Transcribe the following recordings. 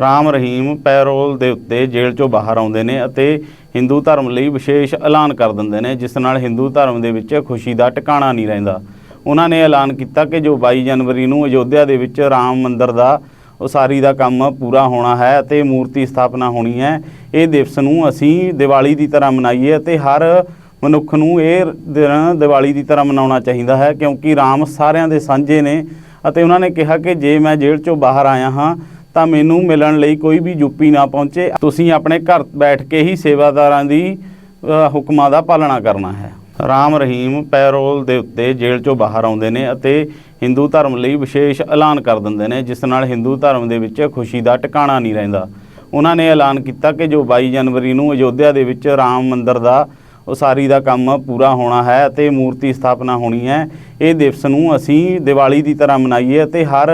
Ram Rahim parole ਦੇ ਉੱਤੇ ਜੇਲ੍ਹ ਚੋਂ ਬਾਹਰ ਆਉਂਦੇ ਨੇ ਅਤੇ ਹਿੰਦੂ ਧਰਮ ਲਈ ਵਿਸ਼ੇਸ਼ ਐਲਾਨ ਕਰ ਦਿੰਦੇ ਨੇ, ਜਿਸ ਨਾਲ ਹਿੰਦੂ ਧਰਮ ਦੇ ਵਿੱਚ ਖੁਸ਼ੀ ਦਾ ਟਿਕਾਣਾ ਨਹੀਂ ਰਹਿੰਦਾ। ਉਹਨਾਂ ਨੇ ਐਲਾਨ ਕੀਤਾ ਕਿ ਜੋ 22 ਜਨਵਰੀ ਨੂੰ ਅਯੋਧਿਆ ਦੇ ਵਿੱਚ ਰਾਮ ਮੰਦਿਰ ਦਾ ਉਸਾਰੀ ਦਾ ਕੰਮ ਪੂਰਾ ਹੋਣਾ ਹੈ ਅਤੇ ਮੂਰਤੀ ਸਥਾਪਨਾ ਹੋਣੀ ਹੈ, ਇਹ ਦਿਵਸ ਨੂੰ ਅਸੀਂ ਦੀਵਾਲੀ ਦੀ ਤਰ੍ਹਾਂ ਮਨਾਈਏ ਅਤੇ ਹਰ ਮਨੁੱਖ ਨੂੰ ਇਹ ਦਿਨ ਦੀਵਾਲੀ ਦੀ ਤਰ੍ਹਾਂ ਮਨਾਉਣਾ ਚਾਹੀਦਾ ਹੈ, ਕਿਉਂਕਿ ਰਾਮ ਸਾਰਿਆਂ ਦੇ ਸਾਂਝੇ ਨੇ ਅਤੇ ਉਹਨਾਂ ਨੇ ਕਿਹਾ ਕਿ ਜੇ ਮੈਂ ਜੇਲ੍ਹ ਚੋਂ ਬਾਹਰ ਆਇਆ ਹਾਂ ਤਾਂ ਮੈਨੂੰ ਮਿਲਣ ਲਈ ਕੋਈ ਵੀ ਯੂਪੀ ਨਾ ਪਹੁੰਚੇ। ਤੁਸੀਂ ਆਪਣੇ ਘਰ ਬੈਠ ਕੇ ਹੀ ਸੇਵਾਦਾਰਾਂ ਦੀ ਹੁਕਮਾਂ ਦਾ ਪਾਲਣਾ ਕਰਨਾ ਹੈ। ਰਾਮ ਰਹੀਮ ਪੈਰੋਲ ਦੇ ਉੱਤੇ ਜੇਲ੍ਹ ਚੋਂ ਬਾਹਰ ਆਉਂਦੇ ਨੇ ਅਤੇ ਹਿੰਦੂ ਧਰਮ ਲਈ ਵਿਸ਼ੇਸ਼ ਐਲਾਨ ਕਰ ਦਿੰਦੇ ਨੇ, ਜਿਸ ਨਾਲ ਹਿੰਦੂ ਧਰਮ ਦੇ ਵਿੱਚ ਖੁਸ਼ੀ ਦਾ ਟਿਕਾਣਾ ਨਹੀਂ ਰਹਿੰਦਾ। ਉਹਨਾਂ ਨੇ ਐਲਾਨ ਕੀਤਾ ਕਿ ਜੋ 22 ਜਨਵਰੀ ਨੂੰ ਅਯੋਧਿਆ ਦੇ ਵਿੱਚ ਰਾਮ ਮੰਦਿਰ ਦਾ ਉਸਾਰੀ ਦਾ ਕੰਮ ਪੂਰਾ ਹੋਣਾ ਹੈ ਅਤੇ ਮੂਰਤੀ ਸਥਾਪਨਾ ਹੋਣੀ ਹੈ, ਇਹ ਦਿਵਸ ਨੂੰ ਅਸੀਂ ਦੀਵਾਲੀ ਦੀ ਤਰ੍ਹਾਂ ਮਨਾਈਏ ਅਤੇ ਹਰ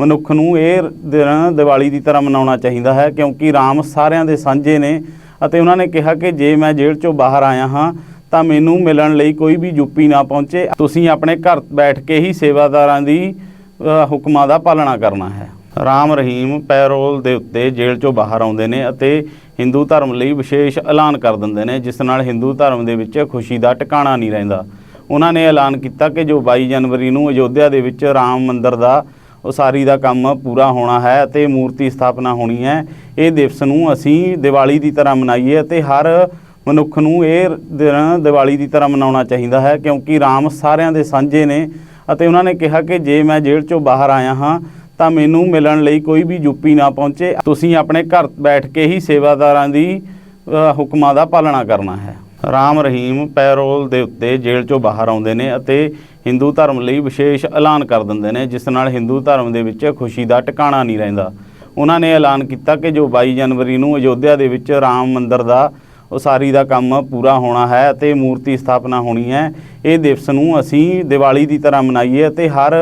ਮਨੁੱਖ ਨੂੰ ਇਹ ਦਿਨ ਦੀਵਾਲੀ ਦੀ ਤਰ੍ਹਾਂ ਮਨਾਉਣਾ ਚਾਹੀਦਾ ਹੈ, ਕਿਉਂਕਿ ਰਾਮ ਸਾਰਿਆਂ ਦੇ ਸਾਂਝੇ ਨੇ ਅਤੇ ਉਹਨਾਂ ਨੇ ਕਿਹਾ ਕਿ ਜੇ ਮੈਂ ਜੇਲ੍ਹ ਚੋਂ ਬਾਹਰ ਆਇਆ ਹਾਂ, ਤਾਂ ਮੈਨੂੰ ਮਿਲਣ ਲਈ ਕੋਈ ਵੀ ਯੂਪੀ ਨਾ ਪਹੁੰਚੇ। ਤੁਸੀਂ ਆਪਣੇ ਘਰ ਬੈਠ ਕੇ ਹੀ ਸੇਵਾਦਾਰਾਂ ਦੀ ਹੁਕਮਾਂ ਦਾ ਪਾਲਣਾ ਕਰਨਾ ਹੈ। ਰਾਮ ਰਹੀਮ ਪੈਰੋਲ ਦੇ ਉੱਤੇ ਜੇਲ੍ਹ ਚੋਂ ਬਾਹਰ ਆਉਂਦੇ ਨੇ ਅਤੇ ਹਿੰਦੂ ਧਰਮ ਲਈ ਵਿਸ਼ੇਸ਼ ਐਲਾਨ ਕਰ ਦਿੰਦੇ ਨੇ, ਜਿਸ ਨਾਲ ਹਿੰਦੂ ਧਰਮ ਦੇ ਵਿੱਚ ਖੁਸ਼ੀ ਦਾ ਟਿਕਾਣਾ ਨਹੀਂ ਰਹਿੰਦਾ। ਉਹਨਾਂ ਨੇ ਐਲਾਨ ਕੀਤਾ ਕਿ ਜੋ 22 ਜਨਵਰੀ ਨੂੰ ਅਯੋਧਿਆ ਦੇ ਵਿੱਚ ਰਾਮ ਮੰਦਿਰ ਦਾ ਉਸਾਰੀ ਦਾ ਕੰਮ ਪੂਰਾ ਹੋਣਾ ਹੈ ਅਤੇ ਮੂਰਤੀ ਸਥਾਪਨਾ ਹੋਣੀ ਹੈ। ਇਹ ਦਿਵਸ ਨੂੰ ਅਸੀਂ ਦੀਵਾਲੀ ਦੀ ਤਰ੍ਹਾਂ ਮਨਾਈਏ ਅਤੇ ਹਰ ਮਨੁੱਖ ਨੂੰ ਇਹ ਦਿਨ ਦੀਵਾਲੀ ਦੀ ਤਰ੍ਹਾਂ ਮਨਾਉਣਾ ਚਾਹੀਦਾ ਹੈ ਕਿਉਂਕਿ ਰਾਮ ਸਾਰਿਆਂ ਦੇ ਸਾਂਝੇ ਨੇ ਅਤੇ ਉਹਨਾਂ ਨੇ ਕਿਹਾ ਕਿ ਜੇ ਮੈਂ ਜੇਲ੍ਹ ਚੋਂ ਬਾਹਰ ਆਇਆ ਹਾਂ ਤਾਂ ਮੈਨੂੰ ਮਿਲਣ ਲਈ ਕੋਈ ਵੀ ਯੂਪੀ ਨਾ ਪਹੁੰਚੇ। ਤੁਸੀਂ ਆਪਣੇ ਘਰ ਬੈਠ ਕੇ ਹੀ ਸੇਵਾਦਾਰਾਂ ਦੀ ਹੁਕਮਾਂ ਦਾ ਪਾਲਣਾ ਕਰਨਾ ਹੈ। ਰਾਮ ਰਹੀਮ ਪੈਰੋਲ ਦੇ ਉੱਤੇ ਜੇਲ੍ਹ ਚੋਂ ਬਾਹਰ ਆਉਂਦੇ ਨੇ ਅਤੇ ਹਿੰਦੂ ਧਰਮ ਲਈ ਵਿਸ਼ੇਸ਼ ਐਲਾਨ ਕਰ ਦਿੰਦੇ ਨੇ, ਜਿਸ ਨਾਲ ਹਿੰਦੂ ਧਰਮ ਦੇ ਵਿੱਚ ਖੁਸ਼ੀ ਦਾ ਟਿਕਾਣਾ ਨਹੀਂ ਰਹਿੰਦਾ। ਉਹਨਾਂ ਨੇ ਐਲਾਨ ਕੀਤਾ ਕਿ ਜੋ 22 ਜਨਵਰੀ ਨੂੰ ਅਯੋਧਿਆ ਦੇ ਵਿੱਚ ਰਾਮ ਮੰਦਿਰ ਦਾ ਉਸਾਰੀ ਦਾ ਕੰਮ ਪੂਰਾ ਹੋਣਾ ਹੈ ਅਤੇ ਮੂਰਤੀ ਸਥਾਪਨਾ ਹੋਣੀ ਹੈ, ਇਹ ਦਿਵਸ ਨੂੰ ਅਸੀਂ ਦੀਵਾਲੀ ਦੀ ਤਰ੍ਹਾਂ ਮਨਾਈਏ ਅਤੇ ਹਰ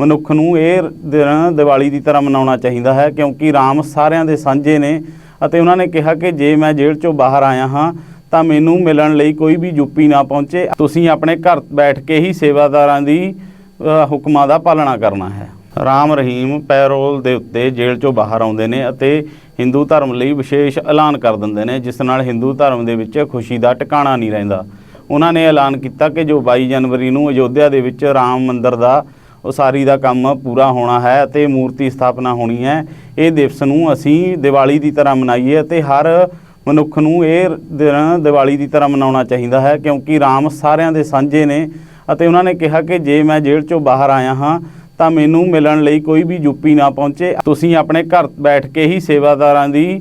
ਮਨੁੱਖ ਨੂੰ ਇਹ ਦਿਨ ਦੀਵਾਲੀ ਦੀ ਤਰ੍ਹਾਂ ਮਨਾਉਣਾ ਚਾਹੀਦਾ ਹੈ, ਕਿਉਂਕਿ ਰਾਮ ਸਾਰਿਆਂ ਦੇ ਸਾਂਝੇ ਨੇ ਅਤੇ ਉਹਨਾਂ ਨੇ ਕਿਹਾ ਕਿ ਜੇ ਮੈਂ ਜੇਲ੍ਹ ਚੋਂ ਬਾਹਰ ਆਇਆ ਹਾਂ ਤਾਂ ਮੈਨੂੰ ਮਿਲਣ ਲਈ ਕੋਈ ਵੀ ਯੂਪੀ ਨਾ ਪਹੁੰਚੇ। ਤੁਸੀਂ ਆਪਣੇ ਘਰ ਬੈਠ ਕੇ ਹੀ ਸੇਵਾਦਾਰਾਂ ਦੀ ਹੁਕਮਾਂ ਦਾ ਪਾਲਣਾ ਕਰਨਾ ਹੈ। ਰਾਮ ਰਹੀਮ ਪੈਰੋਲ ਦੇ ਉੱਤੇ ਜੇਲ੍ਹ ਚੋਂ ਬਾਹਰ ਆਉਂਦੇ ਨੇ ਅਤੇ ਹਿੰਦੂ ਧਰਮ ਲਈ ਵਿਸ਼ੇਸ਼ ਐਲਾਨ ਕਰ ਦਿੰਦੇ ਨੇ, ਜਿਸ ਨਾਲ ਹਿੰਦੂ ਧਰਮ ਦੇ ਵਿੱਚ ਖੁਸ਼ੀ ਦਾ ਟਿਕਾਣਾ ਨਹੀਂ ਰਹਿੰਦਾ। ਉਹਨਾਂ ਨੇ ਐਲਾਨ ਕੀਤਾ ਕਿ ਜੋ 22 ਜਨਵਰੀ ਨੂੰ ਅਯੋਧਿਆ ਦੇ ਵਿੱਚ ਰਾਮ ਮੰਦਿਰ ਦਾ ਉਸਾਰੀ ਦਾ ਕੰਮ ਪੂਰਾ ਹੋਣਾ ਹੈ ਅਤੇ ਮੂਰਤੀ ਸਥਾਪਨਾ ਹੋਣੀ ਹੈ, ਇਹ ਦਿਵਸ ਨੂੰ ਅਸੀਂ ਦੀਵਾਲੀ ਦੀ ਤਰ੍ਹਾਂ ਮਨਾਈਏ ਅਤੇ ਹਰ ਮਨੁੱਖ ਨੂੰ ਇਹ ਦਿਨ ਦੀਵਾਲੀ ਦੀ ਤਰ੍ਹਾਂ ਮਨਾਉਣਾ ਚਾਹੀਦਾ ਹੈ, ਕਿਉਂਕਿ ਰਾਮ ਸਾਰਿਆਂ ਦੇ ਸਾਂਝੇ ਨੇ ਅਤੇ ਉਹਨਾਂ ਨੇ ਕਿਹਾ ਕਿ ਜੇ ਮੈਂ ਜੇਲ੍ਹ ਚੋਂ ਬਾਹਰ ਆਇਆ ਹਾਂ, ਤਾਂ ਮੈਨੂੰ ਮਿਲਣ ਲਈ ਕੋਈ ਵੀ ਯੂਪੀ ਨਾ ਪਹੁੰਚੇ। ਤੁਸੀਂ ਆਪਣੇ ਘਰ ਬੈਠ ਕੇ ਹੀ ਸੇਵਾਦਾਰਾਂ ਦੀ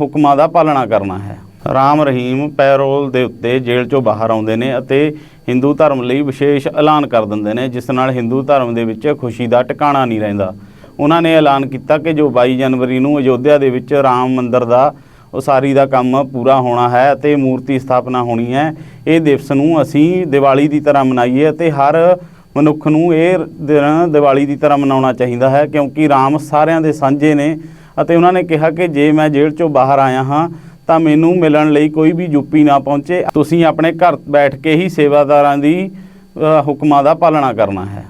ਹੁਕਮਾਂ ਦਾ ਪਾਲਣਾ ਕਰਨਾ ਹੈ। ਰਾਮ ਰਹੀਮ ਪੈਰੋਲ ਦੇ ਉੱਤੇ ਜੇਲ੍ਹ ਚੋਂ ਬਾਹਰ ਆਉਂਦੇ ਨੇ ਅਤੇ ਹਿੰਦੂ ਧਰਮ ਲਈ ਵਿਸ਼ੇਸ਼ ਐਲਾਨ ਕਰ ਦਿੰਦੇ ਨੇ, ਜਿਸ ਨਾਲ ਹਿੰਦੂ ਧਰਮ ਦੇ ਵਿੱਚ ਖੁਸ਼ੀ ਦਾ ਟਿਕਾਣਾ ਨਹੀਂ ਰਹਿੰਦਾ। ਉਹਨਾਂ ਨੇ ਐਲਾਨ ਕੀਤਾ ਕਿ ਜੋ 22 ਜਨਵਰੀ ਨੂੰ ਅਯੋਧਿਆ ਦੇ ਵਿੱਚ ਰਾਮ ਮੰਦਿਰ ਦਾ ਉਸਾਰੀ ਦਾ ਕੰਮ ਪੂਰਾ ਹੋਣਾ ਹੈ ਅਤੇ ਮੂਰਤੀ ਸਥਾਪਨਾ ਹੋਣੀ ਹੈ। ਇਹ ਦਿਵਸ ਨੂੰ ਅਸੀਂ ਦੀਵਾਲੀ ਦੀ ਤਰ੍ਹਾਂ ਮਨਾਈਏ ਅਤੇ ਹਰ ਮਨੁੱਖ ਨੂੰ ਇਹ ਦਿਨ ਦੀਵਾਲੀ ਦੀ ਤਰ੍ਹਾਂ ਮਨਾਉਣਾ ਚਾਹੀਦਾ ਹੈ ਕਿਉਂਕਿ ਰਾਮ ਸਾਰਿਆਂ ਦੇ ਸਾਂਝੇ ਨੇ ਅਤੇ ਉਹਨਾਂ ਨੇ ਕਿਹਾ ਕਿ ਜੇ ਮੈਂ ਜੇਲ੍ਹ ਚੋਂ ਬਾਹਰ ਆਇਆ ਹਾਂ ਤਾਂ ਮੈਨੂੰ ਮਿਲਣ ਲਈ ਕੋਈ ਵੀ ਯੂਪੀ ਨਾ ਪਹੁੰਚੇ। ਤੁਸੀਂ ਆਪਣੇ ਘਰ ਬੈਠ ਕੇ ਹੀ ਸੇਵਾਦਾਰਾਂ ਦੀ ਹੁਕਮਾਂ ਦਾ ਪਾਲਣਾ ਕਰਨਾ ਹੈ।